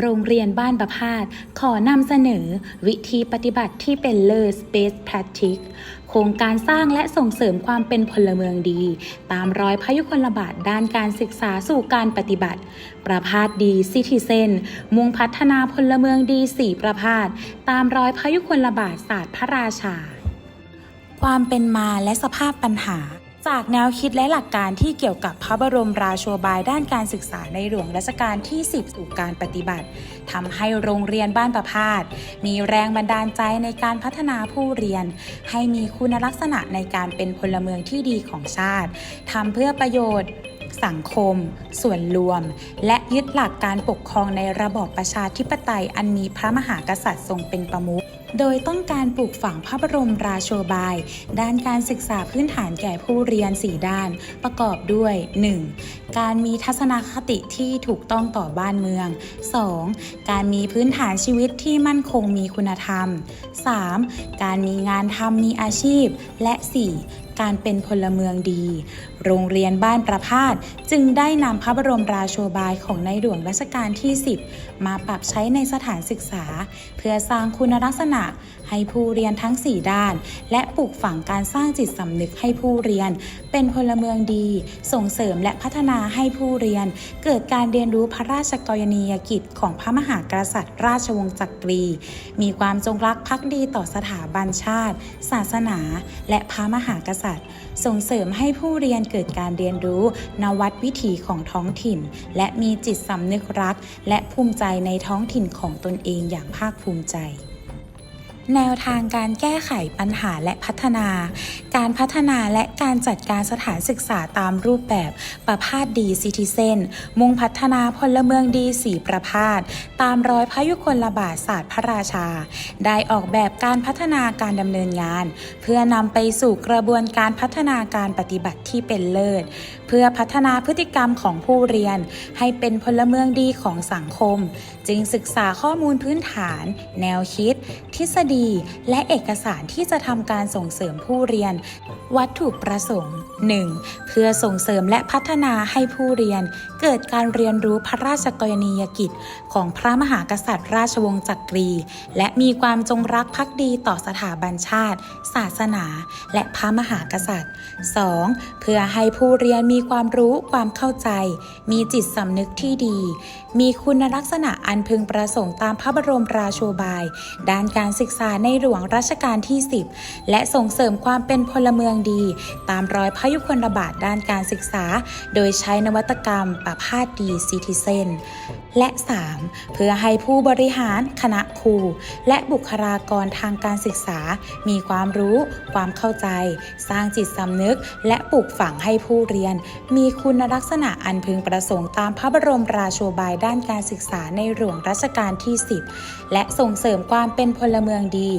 โรงเรียนบ้านประพาสขอนำเสนอ วิธีปฏิบัติที่เป็นเลิศ Best Practice โครงการสร้างและส่งเสริมความเป็นพลเมืองดี ตามรอยพยุคลบาทด้านการศึกษาสู่การปฏิบัติ ประพาสดีซิทิเซนมุ่งพัฒนาพลเมืองดีสี่ประพาสตามรอยพยุคลบาทศาสตร์พระราชา ความเป็นมาและสภาพปัญหา จากแนวคิดและหลักการที่เกี่ยวกับพระบรมราโชบายด้านการศึกษาในหลวงรัชกาลที่ 10 สู่การปฏิบัติทำให้โรงเรียนบ้านประพาสมีแรงบันดาลใจในการพัฒนาผู้เรียน ให้มีคุณลักษณะในการเป็นพลเมืองที่ดีของชาติทำเพื่อประโยชน์สังคม ส่วนรวม และยึดหลักการปกครองในระบอบประชาธิปไตยอันมีพระมหากษัตริย์ทรงเป็นประมุขโดยต้องการปลูกฝังพระบรมราโชบาย ด้านการศึกษาพื้นฐานแก่ผู้เรียน 4 ด้าน ประกอบด้วย 1. การมีทัศนคติที่ถูกต้องต่อบ้านเมือง 2. การมีพื้นฐานชีวิตที่มั่นคงมีคุณธรรม 3. การมีงานทำมีอาชีพ และ 4. การเป็นพลเมืองดี โรงเรียนบ้านประพาสจึงได้นำพระบรมราโชบายของในหลวงรัชกาลที่ 10 มาปรับใช้ในสถานศึกษา เพื่อสร้างคุณลักษณะให้ผู้เรียนทั้ง 4 ด้าน และปลูกฝังการสร้างจิตสำนึกให้ผู้เรียน เป็นพลเมืองดี ส่งเสริมและพัฒนาให้ผู้เรียน เกิดการเรียนรู้พระราชกรณียกิจของพระมหากษัตริย์ ราชวงศ์จักรี มีความจงรักภักดีต่อสถาบันชาติ ศาสนา และพระมหากษัตริย์ ส่งเสริมให้ผู้เรียนเกิดการเรียนรู้ นวัตวิถีของท้องถิ่น และมีจิตสำนึกรัก และภูมิใจในท้องถิ่นของตนเองอย่างภาคภูมิใจ แนวทางการแก้ไขปัญหาและพัฒนา การพัฒนาและการจัดการสถานศึกษาตามรูปแบบประพาสดีซิติเซนมุ่งพัฒนาพลเมืองดีสีประพาสตามรอยพระยุคลบาทศาสตร์พระราชา ได้ออกแบบการพัฒนาการดำเนินงาน เพื่อนำไปสู่กระบวนการพัฒนาการปฏิบัติที่เป็นเลิศ เพื่อพัฒนาพฤติกรรมของผู้เรียน ให้เป็นพลเมืองดีของสังคม จึงศึกษาข้อมูลพื้นฐาน แนวคิด ทฤษฎี และเอกสารที่จะทำการส่งเสริมผู้เรียน วัตถุประสงค์ 1. เพื่อส่งเสริมและพัฒนาให้ผู้เรียน เกิดการเรียนรู้พระราชกรณียกิจ ของพระมหากษัตริย์ราชวงศ์จักรี และมีความจงรักภักดีต่อสถาบันชาติ ศาสนา และพระมหากษัตริย์ 2. เพื่อให้ผู้เรียนมีีความรู้ความเข้าใจ มีจิตสำนึกที่ดี มีคุณลักษณะอันพึงประสงค์ตามพระบรมราโชบาย ด้านการศึกษาในหลวงรัชกาลที่ 10 และส่งเสริมความเป็นพลเมืองดี ตามรอยพระยุคลบาทด้านการศึกษา โดยใช้นวัตกรรมประพาสดีซิติเซน และ 3. เพื่อให้ผู้บริหารคณะครู และบุคลากรทางการศึกษา มีความรู้ ความเข้าใจ สร้างจิตสำนึก และปลูกฝังให้ผู้เรียน มีคุณลักษณะอันพึงประสงค์ตามพระบรมราโชบายด้านการศึกษาในหลวงรัชกาลที่ 10 และส่งเสริมความเป็นพลเมืองดี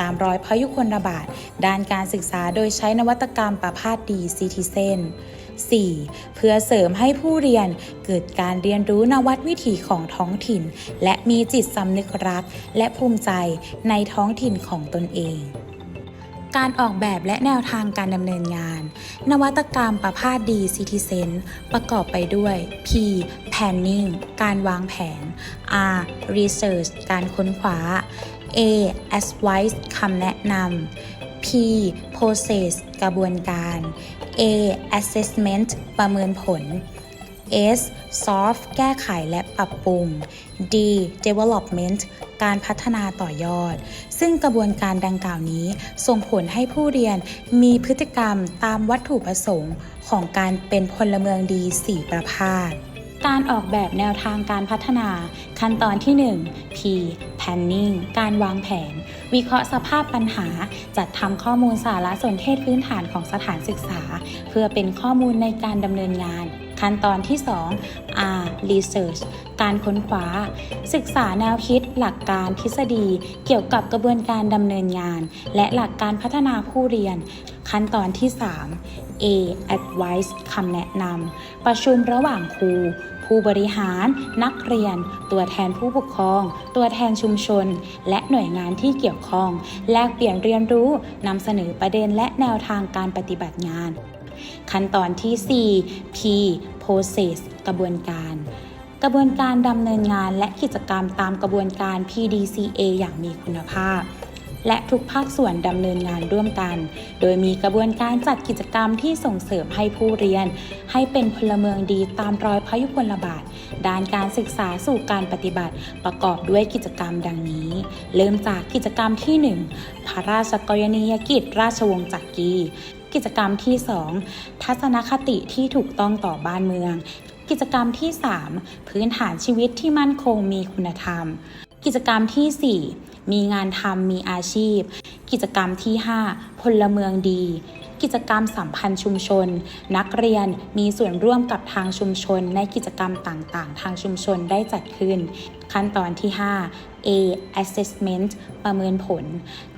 ตามรอยพยุคลบาท ด้านการศึกษาโดยใช้นวัตกรรมประพาสดีซิติเซน 4. เพื่อเสริมให้ผู้เรียนเกิดการเรียนรู้นวัตวิถีของท้องถิ่น และมีจิตสำนึกรัก และภูมิใจในท้องถิ่นของตนเองการออกแบบและแนวทางการดำเนินงาน นวัตกรรมประพาสดีซิติเซนประกอบไปด้วย P Planning การวางแผน R Research การค้นคว้า A Advice คำแนะนำ P process กระบวนการ A assessment ประเมินผล S solve แก้ไขและปรับปรุง D development การพัฒนาต่อยอด ซึ่งกระบวนการดังกล่าวนี้ ส่งผลให้ผู้เรียนมีพฤติกรรมตามวัตถุประสงค์ของการเป็นพลเมืองดี 4 ประพาสการออกแบบแนวทางการพัฒนา ขั้นตอนที่ 1 P planning การวางแผน วิเคราะห์สภาพปัญหา จัดทำข้อมูลสารสนเทศพื้นฐานของสถานศึกษา เพื่อเป็นข้อมูลในการดำเนินงาน ขั้นตอนที่ 2 R research การค้นคว้า ศึกษาแนวคิด หลักการทฤษฎี เกี่ยวกับกระบวนการดำเนินงาน และหลักการพัฒนาผู้เรียน ขั้นตอนที่ 3 A advice คำแนะนำประชุมระหว่างครูผู้บริหาร นักเรียน ตัวแทนผู้ปกครอง ตัวแทนชุมชน และหน่วยงานที่เกี่ยวข้อง แลกเปลี่ยนเรียนรู้นำเสนอประเด็นและแนวทางการปฏิบัติงาน ขั้นตอนที่ 4 P process กระบวนการ กระบวนการดำเนินงานและกิจกรรมตามกระบวนการ PDCA อย่างมีคุณภาพ และทุกภาคส่วนดำเนินงานร่วมกัน โดยมีกระบวนการจัดกิจกรรมที่ส่งเสริมให้ผู้เรียน ให้เป็นพลเมืองดีตามรอยพระยุคลบาท ด้านการศึกษาสู่การปฏิบัติ ประกอบด้วยกิจกรรมดังนี้ เริ่มจากกิจกรรมที่ 1 พระราชกรณียกิจราชวงศ์จักรี กิจกรรมที่ 2 ทัศนคติที่ถูกต้องต่อบ้านเมือง กิจกรรมที่ 3 พื้นฐานชีวิตที่มั่นคงมีคุณธรรม กิจกรรมที่ 4 มีงานทำมีอาชีพ กิจกรรมที่ 5 พลเมืองดี กิจกรรมสัมพันธ์ชุมชน นักเรียนมีส่วนร่วมกับทางชุมชน ในกิจกรรมต่างๆ ทางชุมชนได้จัดขึ้น ขั้นตอนที่ 5 A assessment ประเมินผล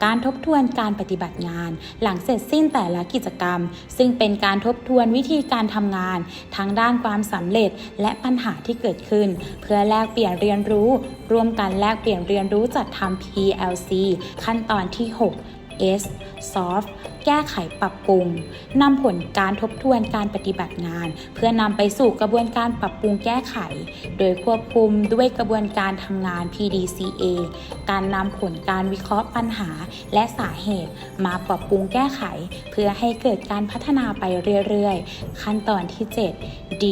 การทบทวนการปฏิบัติงาน หลังเสร็จสิ้นแต่ละกิจกรรม ซึ่งเป็นการทบทวนวิธีการทำงาน ทั้งด้านความสำเร็จและปัญหาที่เกิดขึ้น เพื่อแลกเปลี่ยนเรียนรู้ ร่วมกันแลกเปลี่ยนเรียนรู้จัดทำ PLC ขั้นตอนที่ 6 S Soft แก้ไขปรับปรุงนำผลการทบทวนการปฏิบัติงาน เพื่อนำไปสู่กระบวนการปรับปรุงแก้ไข โดยควบคุมด้วยกระบวนการทำงาน PDCA การนำผลการวิเคราะห์ปัญหา และสาเหตุมาปรับปรุงแก้ไข เพื่อให้เกิดการพัฒนาไปเรื่อยๆ ขั้นตอนที่ 7 D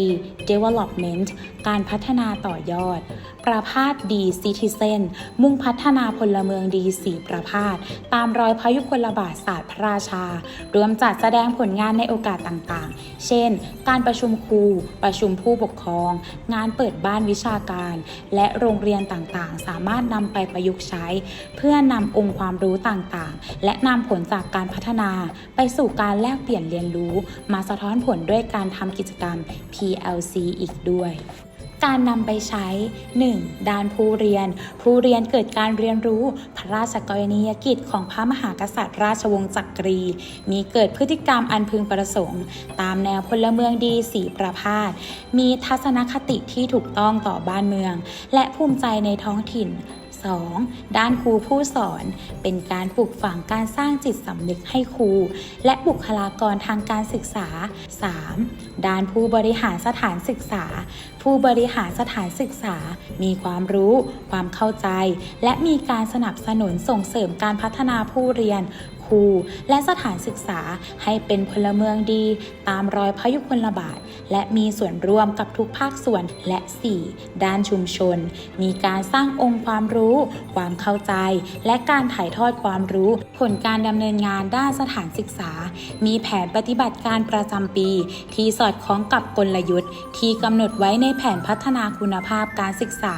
Development การพัฒนาต่อยอด ประพาสดี Citizen มุ่งพัฒนาพลเมืองดีสีประพาสตามรอยพยุคลบาทศาสตร์พระราชารวมจัดแสดงผลงานในโอกาสต่างๆ เช่น การประชุมครู ประชุมผู้ปกครอง งานเปิดบ้านวิชาการ และโรงเรียนต่างๆ สามารถนำไปประยุกต์ใช้ เพื่อนำองค์ความรู้ต่างๆ และนำผลจากการพัฒนา ไปสู่การแลกเปลี่ยนเรียนรู้ มาสะท้อนผลด้วยการทำกิจกรรม PLC อีกด้วย การนำไปใช้ 1. ด้านผู้เรียน ผู้เรียนเกิดการเรียนรู้พระราชกรณียกิจของพระมหากษัตริย์ ราชวงศ์จักรี มีเกิดพฤติกรรมอันพึงประสงค์ ตามแนวพลเมืองดีสีประพาสมีทัศนคติที่ถูกต้องต่อบ้านเมือง และภูมิใจในท้องถิ่น 2. ด้านครูผู้สอน เป็นการปลูกฝังการสร้างจิตสำนึกให้ครู และบุคลากรทางการศึกษา 3. ด้านผู้บริหารสถานศึกษา ผู้บริหารสถานศึกษา มีความรู้ ความเข้าใจ และมีการสนับสนุนส่งเสริมการพัฒนาผู้เรียน ครู และสถานศึกษาให้เป็นพลเมืองดี ตามรอยพระยุคลบาท และมีส่วนร่วมกับทุกภาคส่วนและ 4. ด้านชุมชน มีการสร้างองค์ความรู้ ความเข้าใจ และการถ่ายทอดความรู้ ผลการดำเนินงานด้านสถานศึกษา มีแผนปฏิบัติการประจำปี ที่สอดคล้องกับกลยุทธ์ ที่กำหนดไว้ในแผนพัฒนาคุณภาพการศึกษา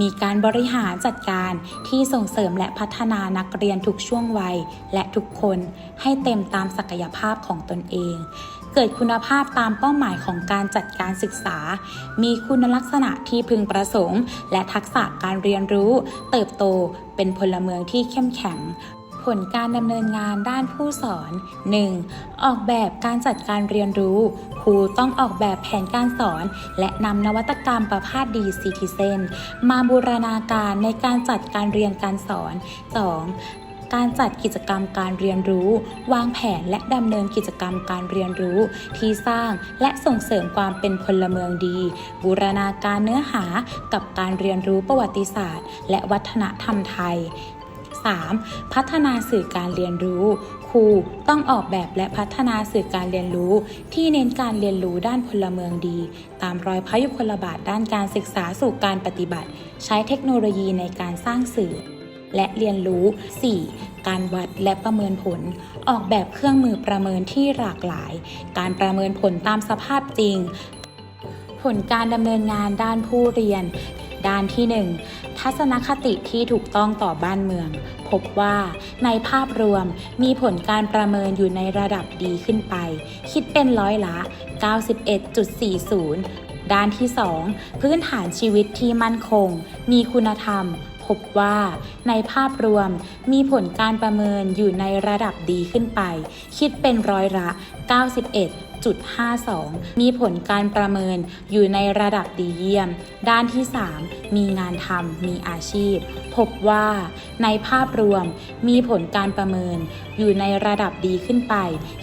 มีการบริหารจัดการที่ส่งเสริมและพัฒนานักเรียนทุกช่วงวัย และทุกคนให้เต็มตามศักยภาพของตนเอง เกิดคุณภาพตามเป้าหมายของการจัดการศึกษา มีคุณลักษณะที่พึงประสงค์ และทักษะการเรียนรู้ เติบโตเป็นพลเมืองที่เข้มแข็งผลการดำเนินงานด้านผู้สอน 1. ออกแบบการจัดการเรียนรู้ ครูต้องออกแบบแผนการสอน และนำนวัตกรรมประภาสดีซิติเซนมาบูรณาการในการจัดการเรียนการสอน 2. การจัดกิจกรรมการเรียนรู้ วางแผนและดำเนินกิจกรรมการเรียนรู้ ที่สร้างและส่งเสริมความเป็นพลเมืองดี บูรณาการเนื้อหากับการเรียนรู้ประวัติศาสตร์ และวัฒนธรรมไทย 3. พัฒนาสื่อการเรียนรู้ ครูต้องออกแบบและพัฒนาสื่อการเรียนรู้ ที่เน้นการเรียนรู้ด้านพลเมืองดี ตามรอยพระยุคลบาทด้านการศึกษาสู่การปฏิบัติ ใช้เทคโนโลยีในการสร้างสื่อ และเรียนรู้ 4. การวัดและประเมินผล ออกแบบเครื่องมือประเมินที่หลากหลาย การประเมินผลตามสภาพจริง ผลการดำเนินงานด้านผู้เรียน ด้านที่ 1 ทัศนคติที่ถูกต้องต่อบ้านเมือง พบว่าในภาพรวมมีผลการประเมินอยู่ในระดับดีขึ้นไป คิดเป็นร้อยละ 91.40ด้านที่ 2 พื้นฐานชีวิตที่มั่นคง มีคุณธรรม บว่าในภาพรวมมีผลการประเมินอยู่ในระดับดีขึ้นไป คิดเป็นร้อยละ 91.52 มีผลการประเมินอยู่ในระดับดีเยี่ยม ด้านที่ 3 มีงานทำมีอาชีพ พบว่าในภาพรวมมีผลการประเมินอยู่ในระดับดีขึ้นไป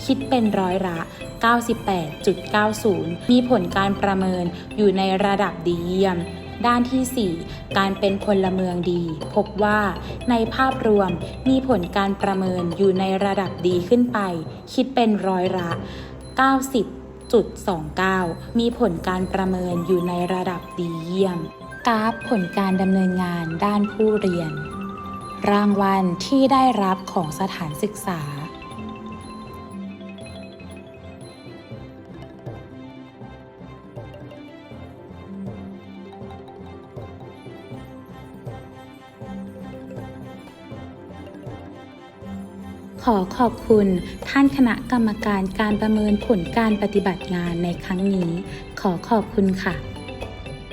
คิดเป็นร้อยละ 98.90 มีผลการประเมินอยู่ในระดับดีเยี่ยม ด้านที่ 4 การเป็นพลเมืองดี พบว่าในภาพรวมมีผลการประเมินอยู่ในระดับดีขึ้นไป คิดเป็นร้อยละ 90.29 มีผลการประเมินอยู่ในระดับดีเยี่ยม กราฟผลการดำเนินงานด้านผู้เรียน รางวัลที่ได้รับของสถานศึกษา ขอขอบคุณท่านคณะกรรมการการประเมินผลการปฏิบัติงานในครั้งนี้ ขอขอบคุณค่ะ